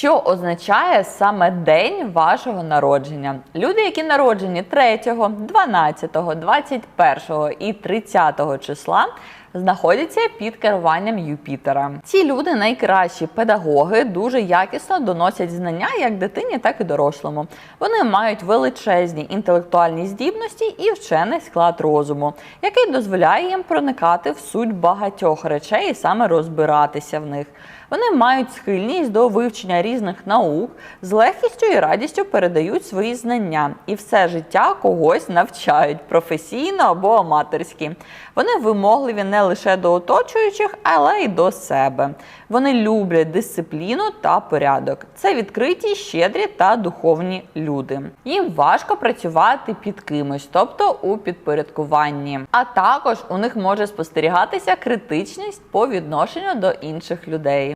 Що означає саме день вашого народження? Люди, які народжені 3, 12, 21 і 30 числа, знаходяться під керуванням Юпітера. Ці люди найкращі педагоги, дуже якісно доносять знання як дитині, так і дорослому. Вони мають величезні інтелектуальні здібності і вчений склад розуму, який дозволяє їм проникати в суть багатьох речей і саме розбиратися в них. Вони мають схильність до вивчення різних наук, з легкістю і радістю передають свої знання і все життя когось навчають професійно або аматорськи. Вони вимогливі не лише до оточуючих, але й до себе. Вони люблять дисципліну та порядок. Це відкриті, щедрі та духовні люди. Їм важко працювати під кимось, тобто у підпорядкуванні. А також у них може спостерігатися критичність по відношенню до інших людей.